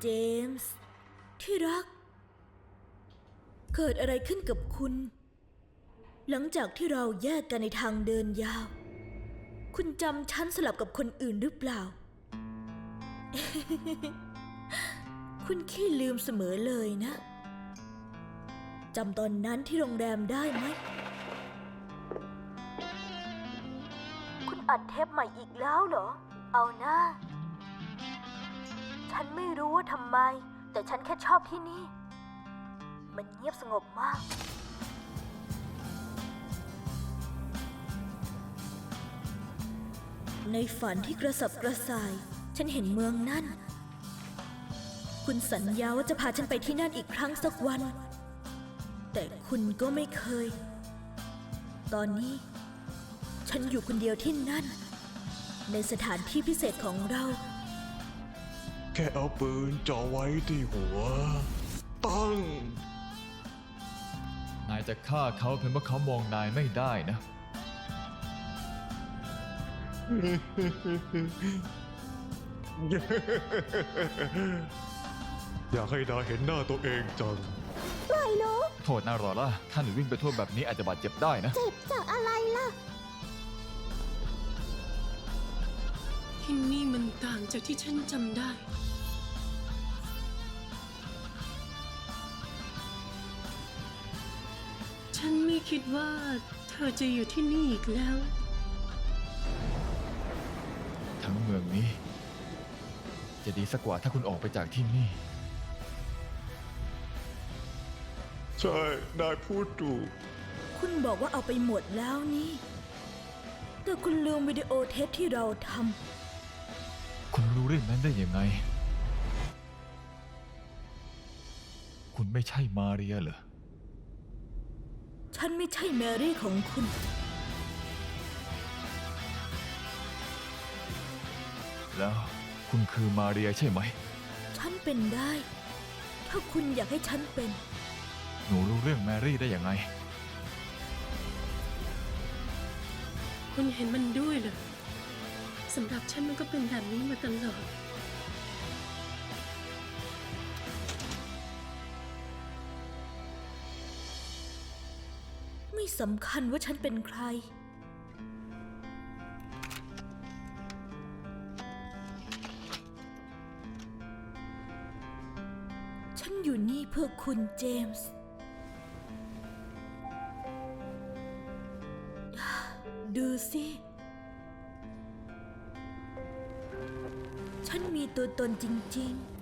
เจมส์ ที่รัก เกิดอะไรขึ้นกับคุณ หลังจากที่เราแยกกันในทางเดินยาว คุณจำฉันสลับกับคนอื่นหรือเปล่า คุณขี้ลืมเสมอเลยนะจำตอนนั้นที่โรงแรมได้ไหม คุณอัดเทปใหม่อีกแล้วเหรอ เอาหน้า ฉันไม่รู้ว่าทำไม แต่ฉันแค่ชอบที่นี่ มันเงียบสงบมาก ในฝันที่กระสับกระส่าย ฉันเห็นเมืองนั่น คุณสัญญาว่าจะพาฉันไปที่นั่นอีกครั้งสักวัน แต่คุณก็ไม่เคย ตอนนี้ ฉันอยู่คนเดียวที่นั่น ในสถานที่พิเศษของเรา แค่เอาปืนจ่อไว้ที่หัว ตั้ง นายจะฆ่าเขาเพียงเพราะเขามองนายไม่ได้นะ อยากให้ดาเห็นหน้าตัวเองจังโทษนะรอล่ะถ้าหนูวิ่งไปทั่วแบบนี้อาจจะบาดเจ็บได้นะ เจ็บจากอะไรล่ะ ที่นี่มันต่างจากที่ฉันจำได้ ฉันไม่คิดว่าเธอจะอยู่ที่นี่อีกแล้ว ทั้งเมืองนี้ จะดีสักกว่าถ้าคุณออกไปจากที่นี่ ใช่นายพูดถูก คุณบอกว่าเอาไปหมดแล้วนี่ แต่คุณลืมวิดีโอเทปที่เราท คุณรู้เรื่องนั้นได้ยังไง คุณไม่ใช่มาเรียเหรอำฉันไม่ใช่แมรี่ของคุณ แล้วคุณคือมาเรียใช่ไหม ฉันเป็นได้ ถ้าคุณอยากให้ฉันเป็น หนูรู้เรื่องแมรี่ได้ยังไง คุณเห็นมันด้วยเหรอ สำหรับฉันมันก็เป็นแบบนี้มาตลอด ไม่สำคัญว่าฉันเป็นใคร ฉันอยู่นี่เพื่อคุณเจมส์ ดูสิ ฉันมีตัวตนจริง ๆ